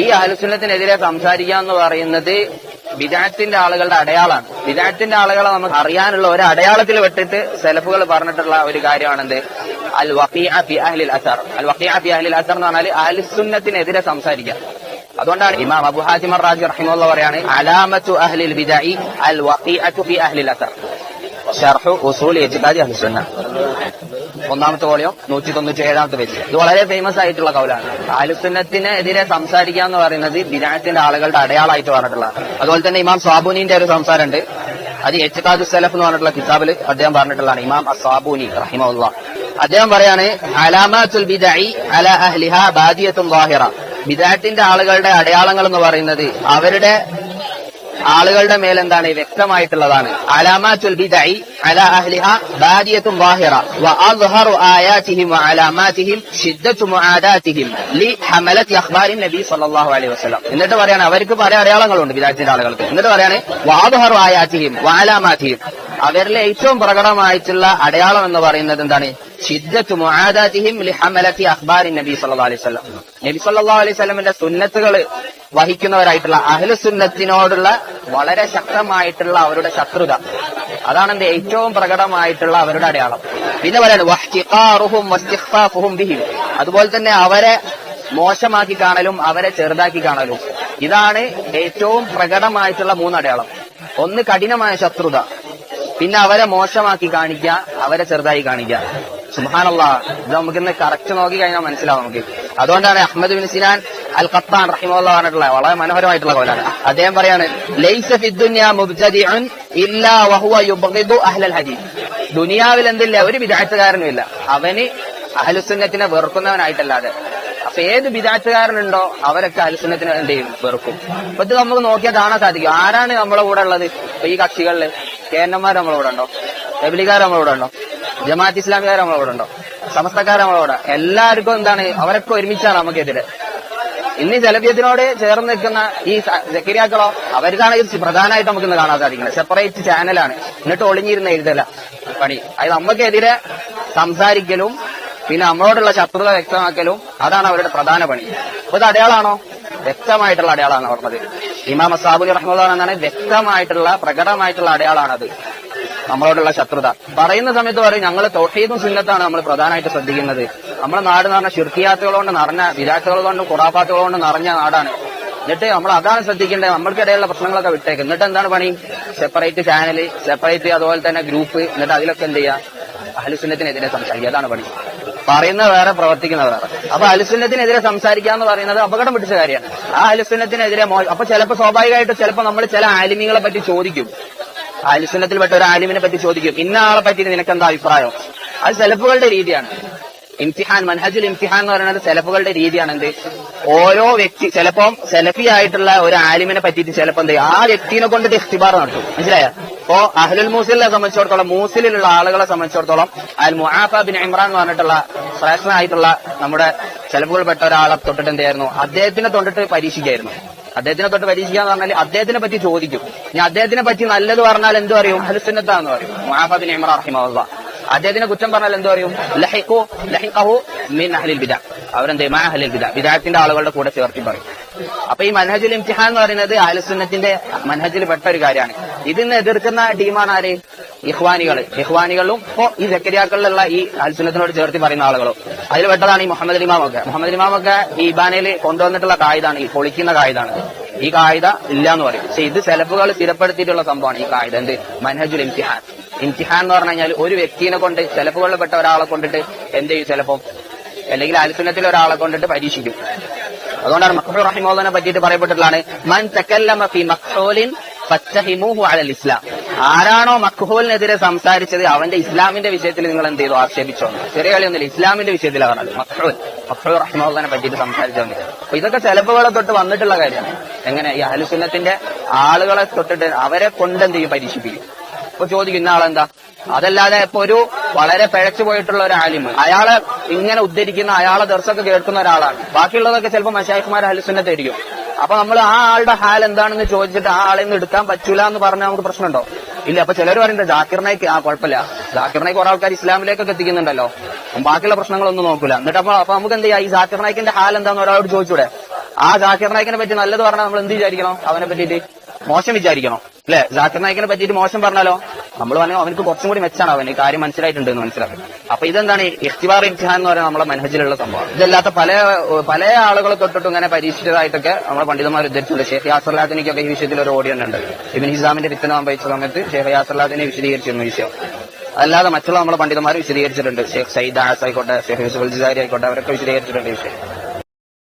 ഈ ആലുസുന്നത്തിനെതിരെ സംസാരിക്കുക എന്ന് പറയുന്നത് വിദാത്തിന്റെ ആളുകളുടെ അടയാളാണ് വിദാത്തിന്റെ ആളുകളെ നമുക്ക് അറിയാനുള്ള ഒരു അടയാളത്തിൽ വിട്ടിട്ട് സെലഫുകൾ പറഞ്ഞിട്ടുള്ള ഒരു കാര്യമാണെന്ത്? അൽ വഖീഅ അഹ്ലിൽ അസർ. അൽ വഖീഅ അഹ്ലിൽ അസർ എന്ന് പറഞ്ഞാൽ ആലുസുന്നത്തിനെതിരെ സംസാരിക്കുക. അതുകൊണ്ടാണ് ഇമാം അബു ഹാജിമർ റാജി റഹിമുള്ള പറയാണ് അലാമത്തു അഹ്ലിൽ ബിദാഇ അൽ വഖീഅ അഹ്ലിൽ അസർ. ഷർഹു ഉസൂൽ ഇജ്തിഹാദി അഹ്ലുസുന്ന. ഒന്നാമത്തെ വോളിയം നൂറ്റി തൊണ്ണൂറ്റി ഏഴാമത്തെ പേജ് ഇത് വളരെ ഫേമസ് ആയിട്ടുള്ള കൗലാണ്. ആലുസുന്നത്തിനെതിരെ സംസാരിക്കുക എന്ന് പറയുന്നത് ബിനാത്തിന്റെ ആളുകളുടെ അടയാളമായിട്ട് പറഞ്ഞിട്ടുള്ളതാണ് അതുപോലെ തന്നെ ഇമാം സ്വാബുനിന്റെ ഒരു സംസാരമുണ്ട്. അത് എച്ച്കാദു സലഫ് എന്ന് പറഞ്ഞിട്ടുള്ള കിതാബിൽ അദ്ദേഹം പറഞ്ഞിട്ടുള്ളതാണ്. ഇമാം അസാബൂനി റഹിമുള്ള അദ്ദേഹം പറയാണ് അലാമാത്തുൽ ബിദായി അല അഹ്ലിഹ ബാദിയത്തും വാഹിറ ബിദാത്തിന്റെ ആളുകളുടെ അടയാളങ്ങൾ എന്ന് പറയുന്നത് അവരുടെ ആളുകളുടെ മേൽ എന്താണ് വ്യക്തമായിട്ടുള്ളതാണ്. അലാമാത്തുൽ ബിദഇ അല അഹ്ലിഹ ബാദിയത്തും വാഹിറ. വഅദ്ഹറു ആയാതിഹിം വഅലാമാതിഹിം ഷിദ്ദത്തു മുആദാതിഹിം ലി ഹമലത്തി അഖ്ബാരിൻ നബി സ്വല്ലല്ലാഹു അലൈഹി വസല്ലം. എന്നിട്ട് പറയാണ് അവർക്ക് പല അടയാളങ്ങളുണ്ട് ബിദാത്തിന്റെ ആളുകൾക്ക്. എന്നിട്ട് പറയാണ് വഅദ്ഹറു ആയാതിഹിം വഅലാമാതിഹിം അവരിലെ ഏറ്റവും പ്രകടമായിട്ടുള്ള അടയാളം എന്ന് പറയുന്നത് എന്താണ്? ഷിദ്ദത്തു മുആദാതിഹിം ലി ഹമലത്തി അഖ്ബാരിൻ നബി സല്ലല്ലാഹു അലൈഹി വസല്ലം. നബി സല്ലല്ലാഹു അലൈഹി വസല്ലമിന്റെ സുന്നത്തുകൾ വഹിക്കുന്നവരായിട്ടുള്ള അഹ്ലു സുന്നത്തിനോടുള്ള വളരെ ശക്തമായിട്ടുള്ള അവരുടെ ശത്രുത. അതാണ് എന്റെ ഏറ്റവും പ്രകടമായിട്ടുള്ള അവരുടെ അടയാളം. പിന്നെ പറയാണ് അതുപോലെ തന്നെ അവരെ മോശമാക്കി കാണലും അവരെ ചെറുതാക്കി കാണലും. ഇതാണ് ഏറ്റവും പ്രകടമായിട്ടുള്ള മൂന്ന് അടയാളം. ഒന്ന് കഠിനമായ ശത്രുത. പിന്നെ അവരെ മോശമാക്കി കാണിക്കുക അവരെ ചെറുതായി കാണിക്കുക. സുഹാനുള്ള ഇത് നമുക്ക് ഇന്ന് കറക്റ്റ് നോക്കി കഴിഞ്ഞാൽ മനസ്സിലാവും നമുക്ക്. അതുകൊണ്ടാണ് Ahmad bin Sinan al Qattan റഹിമുള്ള പറഞ്ഞിട്ടുള്ള വളരെ മനോഹരമായിട്ടുള്ള കോലാണ്. അദ്ദേഹം പറയാണ് ലൈസ ഫിദ്ദുന്യ മുബ്തദിഉൻ ഇല്ലാ വഹുവ യുബ്ഗിദു അഹ്ലൽ ദുനിയാവിൽ എന്തില്ല ഒരു വിദാഴ്ചക്കാരനും ഇല്ല അവന് അഹലുസുന്നത്തിനെ വെറുക്കുന്നവനായിട്ടല്ലാതെ. അപ്പൊ ഏത് വിദാഴ്ചക്കാരനുണ്ടോ അവരൊക്കെ അഹലുസുന്നത്തിനെ എന്ത് ചെയ്യും? വെറുക്കും. അപ്പൊ ഇത് നമുക്ക് നോക്കിയാൽ കാണാൻ സാധിക്കും. ആരാണ് നമ്മളെ കൂടെ ഉള്ളത്? ഇപ്പൊ ഈ കക്ഷികളിൽ കേരളന്മാർ നമ്മളെ കൂടെ ഉണ്ടോ? എബിലിക്കാർ നമ്മളെ കൂടെ ഉണ്ടോ? ജമാഅത്ത് ഇസ്ലാമിക്കാർ നമ്മളെ കൂടെ ഉണ്ടോ? സമസ്തക്കാർ നമ്മളെ എല്ലാവർക്കും എന്താണ് അവരൊക്കെ ഒരുമിച്ചാണ് നമുക്കെതിരെ. ഇനി ജലബിയത്തിനോട് ചേർന്ന് നിൽക്കുന്ന ഈ ജക്കരിയാക്കളോ അവർക്കാണ് പ്രധാനമായിട്ട് നമുക്ക് ഇന്ന് കാണാൻ സാധിക്കുന്നത്. സെപ്പറേറ്റ് ചാനലാണ് എന്നിട്ട് ഒളിഞ്ഞിരുന്ന എഴുതല പണി. അത് നമുക്കെതിരെ സംസാരിക്കലും പിന്നെ നമ്മളോടുള്ള ശത്രുത വ്യക്തമാക്കലും അതാണ് അവരുടെ പ്രധാന പണി. അപ്പൊ ഇത് അടയാളാണോ വ്യക്തമായിട്ടുള്ള അടയാളാണ് പറഞ്ഞത് ഇമാം അസാബുലി റഹ്മുള്ള എന്നാണ് വ്യക്തമായിട്ടുള്ള പ്രകടമായിട്ടുള്ള അടയാളാണത് നമ്മളോടുള്ള ശത്രുത. പറയുന്ന സമയത്ത് പറയും ഞങ്ങൾ തൊട്ടീതും സുന്നത്താണ് നമ്മൾ പ്രധാനമായിട്ട് ശ്രദ്ധിക്കുന്നത്. നമ്മുടെ നാട് എന്ന് പറഞ്ഞാൽ ശുർക്കിയാത്തുകൾ കൊണ്ട് നിറഞ്ഞ വിരാട്ടുകൾ കൊണ്ടും കുറാഫാത്തുകൾ കൊണ്ട് നിറഞ്ഞ നാടാണ്. എന്നിട്ട് നമ്മൾ അതാണ് ശ്രദ്ധിക്കേണ്ടത്. നമ്മൾക്കിടയിലുള്ള പ്രശ്നങ്ങളൊക്കെ വിട്ടേക്ക്. എന്നിട്ട് എന്താണ് പണി? സെപ്പറേറ്റ് ചാനൽ സെപ്പറേറ്റ് അതുപോലെ തന്നെ ഗ്രൂപ്പ് എന്നിട്ട് അതിലൊക്കെ എന്ത് ചെയ്യുക അഹലുസുന്നത്തിനെതിരെ സംസാരിക്കുക. അതാണ് പണി. പറയുന്ന വേറെ പ്രവർത്തിക്കുന്ന വേറെ. അപ്പൊ അലുസുന്നത്തിനെതിരെ സംസാരിക്കുക എന്ന് പറയുന്നത് അപകടം പിടിച്ച കാര്യമാണ്. ആ അലുസുന്നത്തിനെതിരെ അപ്പൊ ചിലപ്പോൾ സ്വാഭാവികമായിട്ട് ചിലപ്പോൾ നമ്മൾ ചില ആലിമികളെ പറ്റി ചോദിക്കും. അലുസുന്നത്തിൽപ്പെട്ട ഒരു ആലിമിനെ പറ്റി ചോദിക്കും ഇന്ന ആളെ പറ്റി നിനക്ക് എന്താ അഭിപ്രായം? അത് സെലഫുകളുടെ രീതിയാണ്. ഇംതിഹാൻ മൻഹജുൽ ഇംതിഹാൻ എന്ന് പറയുന്നത് സെലഫുകളുടെ രീതിയാണ് എന്ത് ഓരോ വ്യക്തി ചിലപ്പം സെലഫി ആയിട്ടുള്ള ഒരു ആലിമിനെ പറ്റിയിട്ട് ചിലപ്പോ എന്ത്? ആ വ്യക്തിനെ കൊണ്ട് ഇഖ്തിബാർ നടത്തും. മനസ്സിലായോ? ഇപ്പോ അഹ്ലുൽ മൂസിലിനെ സംബന്ധിച്ചിടത്തോളം മൂസിലുള്ള ആളുകളെ സംബന്ധിച്ചിടത്തോളം അൽ മുഹാഫ ബിൻ ഇമ്രാൻ എന്ന് പറഞ്ഞിട്ടുള്ള ശ്രേഷ്ഠനായിട്ടുള്ള നമ്മുടെ ചെലവുകൾപ്പെട്ട ഒരാളെ തൊട്ടിട്ട് എന്തായിരുന്നു അദ്ദേഹത്തിനെ തൊണ്ടിട്ട് പരീക്ഷിക്കായിരുന്നു. അദ്ദേഹത്തിനെ തൊട്ട് പരീക്ഷിക്കുക എന്ന് പറഞ്ഞാൽ അദ്ദേഹത്തിനെ പറ്റി ചോദിക്കും. ഇനി അദ്ദേഹത്തിനെ പറ്റി നല്ലത് പറഞ്ഞാൽ എന്തു പറയും? ഹലുസുന്നത്താന്ന് പറയും. മുആഫ ഇമ്രാഹിമ അദ്ദേഹത്തിനെ കുറ്റം പറഞ്ഞാൽ എന്തു പറയും? ലഹിഖു ലഹിഖഹു മിൻ അഹ്ലിൽ ബിദ. അവരെന്ത് മാഹലിൽ ബിദ ബിദാത്തിന്റെ ആളുകളുടെ കൂടെ ചേർത്തി പറയും. അപ്പൊ ഈ മൻഹജുൽ ഇംതിഹാൻ എന്ന് പറയുന്നത് ആലസുന്നത്തിന്റെ മനഹജിൽ പെട്ട ഒരു കാര്യമാണ്. ഇതിന്ന് എതിർക്കുന്ന ടീമാണ് ആര്? ഇഹ്വാനികൾ ഇഹ്വാനികളും ഇപ്പോ ഈ സെക്കരിയാക്കളിലുള്ള ഈ അൽസുന്നത്തിനോട് ചേർത്തി പറയുന്ന ആളുകളും. അതിൽ പെട്ടതാണ് ഈ മുഹമ്മദ് ഇമാമൊക്കെ മുഹമ്മദ് ഇമാമൊക്കെ ഈ ഇബാനയിൽ കൊണ്ടുവന്നിട്ടുള്ള കായിതാണ് ഈ പൊളിക്കുന്ന കായിതാണ് ഈ കായിക ഇല്ല എന്ന് പറയും. പക്ഷെ ഇത് സെലഫുകൾ സ്ഥിരപ്പെടുത്തിയിട്ടുള്ള സംഭവമാണ് ഈ കായിക. എന്ത്? മനഹജുൽ ഇംതിഹാൻ. ഇംതിഹാൻ എന്ന് പറഞ്ഞു കഴിഞ്ഞാൽ ഒരു വ്യക്തിനെ കൊണ്ട് സെലഫുകളിൽപ്പെട്ട ഒരാളെ കൊണ്ടിട്ട് എന്ത് ചെയ്യും ചിലപ്പം അല്ലെങ്കിൽ അൽസുനത്തിൽ ഒരാളെ കൊണ്ടിട്ട് പരീക്ഷിക്കും. അതുകൊണ്ടാണ് മഖ്ഹൂൽ റഹിമോദിനെ പറ്റിയിട്ട് പറയപ്പെട്ടിട്ടുള്ളതാണ് മൻ മഖ്ഹൂലിൻ അലൽ ഇസ്ലാം. ആരാണോ മഖ്ഹൂലിനെതിരെ സംസാരിച്ചത് അവന്റെ ഇസ്ലാമിന്റെ വിഷയത്തിൽ നിങ്ങൾ എന്ത് ചെയ്തു? ആക്ഷേപിച്ചോ. ചെറിയ കളിയൊന്നുമില്ല ഇസ്ലാമിന്റെ വിഷയത്തിലാണ് മഖ്ഹൂൽ മഖ്ഹൂൽ റഹിമോദിനെ പറ്റിയിട്ട് സംസാരിച്ചോണ്ട് അപ്പൊ ഇതൊക്കെ ചെലവുകളെ തൊട്ട് വന്നിട്ടുള്ള കാര്യമാണ്. എങ്ങനെ? ഈ അഹലുസുന്നത്തിന്റെ ആളുകളെ തൊട്ടിട്ട് അവരെ കൊണ്ടെന്ത് ചെയ്യും? പരീക്ഷിപ്പിക്കും. ഇപ്പൊ ചോദിക്കും ഇന്ന ആളെന്താ? അതല്ലാതെ ഇപ്പൊ ഒരു വളരെ പിഴച്ചു പോയിട്ടുള്ള ഒരു ആലിമ്. അയാളെ ഇങ്ങനെ ഉദ്ധരിക്കുന്ന അയാളെ ദർശൊക്കെ കേൾക്കുന്ന ഒരാളാണ്. ബാക്കിയുള്ളതൊക്കെ ചിലപ്പോൾ മഷായിഖ്മാർ ഹലുസുന്നത്തായിരിക്കും അപ്പൊ നമ്മൾ ആ ആളുടെ ഹാൽ എന്താണെന്ന് ചോദിച്ചിട്ട് ആ ആളെ നിന്ന് എടുക്കാൻ പറ്റൂല എന്ന് പറഞ്ഞാൽ നമുക്ക് പ്രശ്നമുണ്ടോ? ഇല്ല അപ്പൊ ചിലർ പറയുന്നത് ജാക്കിർ നായിക്ക് ആ കുഴപ്പമില്ല. ജാക്കിർ നായിക്ക് കുറെ ആൾക്കാർ ഇസ്ലാമിലേക്കൊക്കെ എത്തിക്കുന്നുണ്ടല്ലോ. ബാക്കിയുള്ള പ്രശ്നങ്ങളൊന്നും നോക്കൂല. എന്നിട്ട് അപ്പൊ അപ്പൊ നമുക്ക് എന്ത് ചെയ്യാം? ഈ ജാക്കിർ നായിക്കിന്റെ ഹാൽ എന്താന്ന് ഒരാളോട് ചോദിച്ചൂടെ? ആ ജാക്കിർ നായിക്കിനെ പറ്റി നല്ലത് പറഞ്ഞാൽ നമ്മൾ എന്ത് വിചാരിക്കണം? അവനെ പറ്റിയിട്ട് മോശം വിചാരിക്കണം? അല്ലെ ജാക്കിർ നായിക്കിനെ പറ്റിയിട്ട് മോശം പറഞ്ഞാലോ? നമ്മൾ പറഞ്ഞു അവനക്ക് കുറച്ചും കൂടി മെച്ചാണ് അവന് കാര്യം മനസ്സിലായിട്ടുണ്ട് എന്ന് മനസ്സിലാക്കും. അപ്പൊ ഇതെന്താണ്? ഇഖ്തിബാർ ഇംതിഹാൻ എന്ന് പറയുന്നത് നമ്മളെ മനഹജിലുള്ള സംഭവം ഇതല്ലാത്ത പല പല ആളുകളെ തൊട്ടിട്ടും ഇങ്ങനെ പരീക്ഷിച്ചതായിട്ടൊക്കെ നമ്മളെ പണ്ഡിതന്മാർ ഉദ്ധരിച്ചിട്ടുണ്ട്. ഷേഖ് യാസർലാദിനിക്കൊക്കെ ഈ വിഷയത്തിൽ ഒരു ഓഡിയോ ഉണ്ട് ഇബിൻ ഹിസാമിന്റെ വിത്തനം സംഭവിച്ച സമയത്ത് ഷേഖ് യാസർലാദിനെ വിശദീകരിച്ചിരുന്നു വിഷയം. അല്ലാതെ മറ്റുള്ള നമ്മളെ പണ്ഡിതന്മാർ വിശദീകരിച്ചിട്ടുണ്ട്. ഷേഖ് സയ്യിദ് ആസ് ആയിക്കോട്ടെ ഷേഖ് യൂസുഫ് ജിസാരി ആയിക്കോട്ടെ അവരൊക്കെ വിശദീകരിച്ചിട്ടുണ്ട് വിഷയം.